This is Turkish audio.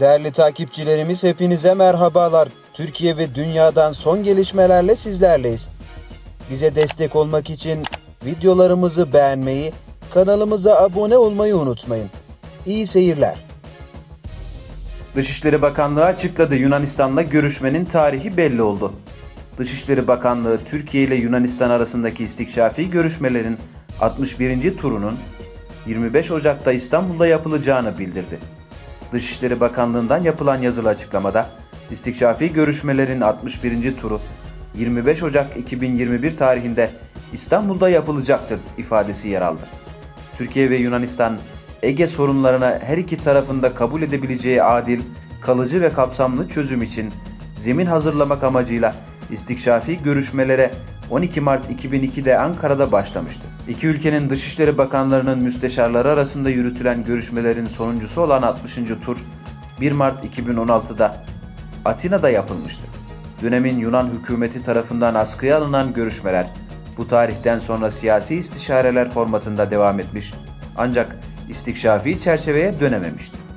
Değerli takipçilerimiz hepinize merhabalar. Türkiye ve dünyadan son gelişmelerle sizlerleyiz. Bize destek olmak için videolarımızı beğenmeyi, kanalımıza abone olmayı unutmayın. İyi seyirler. Dışişleri Bakanlığı açıkladı Yunanistan'la görüşmenin tarihi belli oldu. Dışişleri Bakanlığı Türkiye ile Yunanistan arasındaki istikşafi görüşmelerin 61. turunun 25 Ocak'ta İstanbul'da yapılacağını bildirdi. Dışişleri Bakanlığı'ndan yapılan yazılı açıklamada istikşafi görüşmelerin 61. turu 25 Ocak 2021 tarihinde İstanbul'da yapılacaktır ifadesi yer aldı. Türkiye ve Yunanistan Ege sorunlarına her iki tarafında kabul edebileceği adil, kalıcı ve kapsamlı çözüm için zemin hazırlamak amacıyla istikşafi görüşmelere 12 Mart 2002'de Ankara'da başlamıştı. İki ülkenin Dışişleri Bakanlarının müsteşarları arasında yürütülen görüşmelerin sonuncusu olan 60. tur 1 Mart 2016'da Atina'da yapılmıştı. Dönemin Yunan hükümeti tarafından askıya alınan görüşmeler bu tarihten sonra siyasi istişareler formatında devam etmiş ancak istikşafi çerçeveye dönememişti.